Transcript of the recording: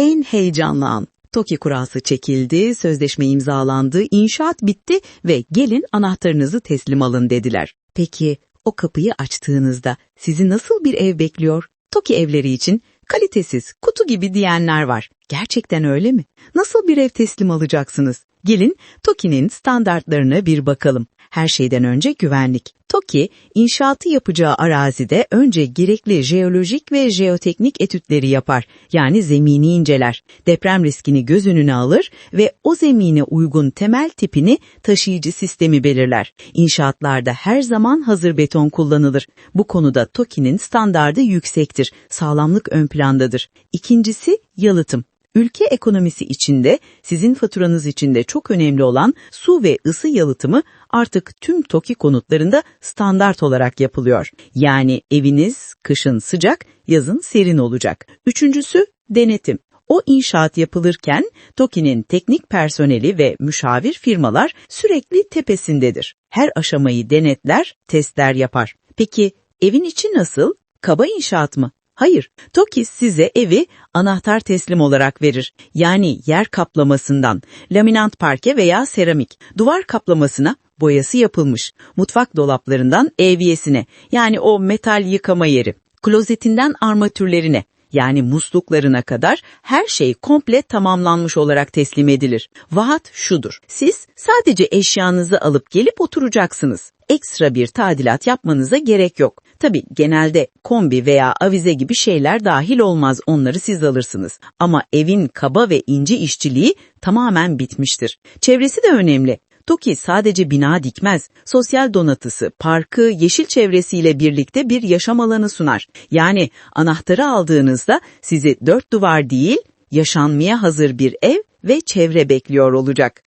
en heyecanlı an. TOKİ kurası çekildi, sözleşme imzalandı, inşaat bitti ve gelin anahtarınızı teslim alın dediler. Peki o kapıyı açtığınızda sizi nasıl bir ev bekliyor? TOKİ evleri için kalitesiz, kutu gibi diyenler var. Gerçekten öyle mi? Nasıl bir ev teslim alacaksınız? Gelin TOKİ'nin standartlarına bir bakalım. Her şeyden önce güvenlik. TOKİ, inşaatı yapacağı arazide önce gerekli jeolojik ve jeoteknik etütleri yapar. Yani zemini inceler. Deprem riskini göz önüne alır ve o zemine uygun temel tipini taşıyıcı sistemi belirler. İnşaatlarda her zaman hazır beton kullanılır. Bu konuda TOKİ'nin standardı yüksektir. Sağlamlık ön plandadır. İkincisi yalıtım. Ülke ekonomisi içinde sizin faturanız içinde çok önemli olan su ve ısı yalıtımı artık tüm TOKİ konutlarında standart olarak yapılıyor. Yani eviniz kışın sıcak, yazın serin olacak. Üçüncüsü denetim. O inşaat yapılırken TOKİ'nin teknik personeli ve müşavir firmalar sürekli tepesindedir. Her aşamayı denetler, testler yapar. Peki evin içi nasıl? Kaba inşaat mı? Hayır, TOKİ size evi anahtar teslim olarak verir. Yani yer kaplamasından, laminant parke veya seramik, duvar kaplamasına boyası yapılmış, mutfak dolaplarından evyesine yani o metal yıkama yeri, klozetinden armatürlerine yani musluklarına kadar her şey komple tamamlanmış olarak teslim edilir. Vaat şudur, siz sadece eşyanızı alıp gelip oturacaksınız. Ekstra bir tadilat yapmanıza gerek yok. Tabi genelde kombi veya avize gibi şeyler dahil olmaz onları siz alırsınız. Ama evin kaba ve ince işçiliği tamamen bitmiştir. Çevresi de önemli. TOKİ sadece bina dikmez, sosyal donatısı, parkı, yeşil çevresiyle birlikte bir yaşam alanı sunar. Yani anahtarı aldığınızda sizi dört duvar değil, yaşanmaya hazır bir ev ve çevre bekliyor olacak.